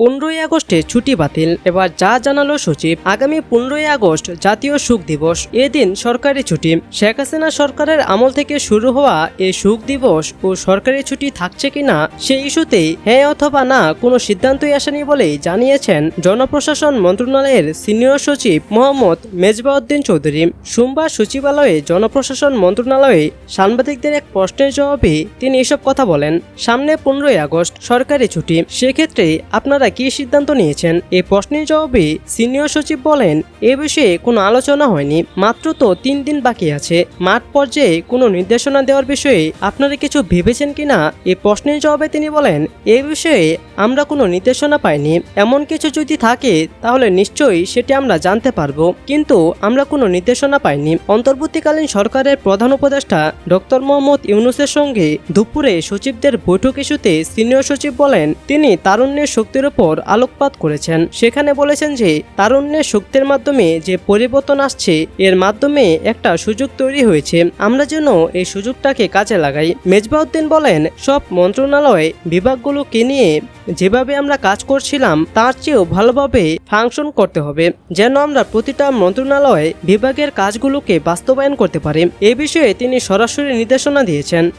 পনেরোই আগস্টে ছুটি বাতিল। এবার যা জানালো সচিব, আগামী পনেরোই আগস্ট জাতীয় সুখ দিবস। এদিন সরকারি ছুটি। শেখ হাসিনা সরকারের আমল থেকে শুরু হওয়া এই সুখ দিবস ও সরকারি ছুটি থাকছে কিনা সেই ইস্যুতে হ্যাঁ অথবা না কোনো সিদ্ধান্তই আসেনি বলেই জানিয়েছেন জনপ্রশাসন মন্ত্রণালয়ের সিনিয়র সচিব মোহাম্মদ মেজবাউদ্দিন চৌধুরী। সোমবার সচিবালয়ে জনপ্রশাসন মন্ত্রণালয়ে সাংবাদিকদের এক প্রশ্নের জবাবে তিনি এসব কথা বলেন। সামনে পনেরোই আগস্ট সরকারি ছুটি। সেক্ষেত্রে আপনারা কি সিদ্ধান্ত নিয়েছেন? এই প্রশ্নের জবাবে সিনিয়র সচিব বলেন, এ বিষয়ে কোনো আলোচনা হয়নি, মাত্র তো তিন দিন বাকি আছে। মাঠ পর্যায়ে কোনো নির্দেশনা দেওয়ার বিষয়ে আপনারা কিছু ভেবেছেন কিনা এই প্রশ্নের জবাবে তিনি বলেন, এ বিষয়ে আমরা কোনো নির্দেশনা পাইনি। এমন কিছু যদি থাকে, তাহলে নিশ্চয়ই সেটি আমরা জানতে পারব। কিন্তু আমরা কোনো নির্দেশনা পাইনি। অন্তর্বর্তীকালীন সরকারের প্রধান উপদেষ্টা ডক্টর মোহাম্মদ ইউনুসের সঙ্গে দুপুরে সচিবদের বৈঠক ইস্যুতে সিনিয়র সচিব বলেন, তিনি তারুণ্যের শক্তির উপর আলোকপাত করেছেন। সেখানে বলেছেন যে, তারুণ্যের শক্তির মাধ্যমে যে পরিবর্তন আসছে, এর মাধ্যমে একটা সুযোগ তৈরি হয়েছে। আমরা যেন এই সুযোগটাকে কাজে লাগাই। মেজবাউদ্দিন বলেন, সব মন্ত্রণালয় বিভাগগুলোকে নিয়ে যেভাবে আমরা কাজ করছিলাম, তার চেয়েও ভালোভাবে ফাংশন করতে হবে। যেন আমরা প্রতিটা মন্ত্রণালয় বিভাগের কাজগুলোকে বাস্তবায়ন করতে পারি। এ বিষয়ে তিনি সরাসরি নির্দেশনা দিয়েছেন।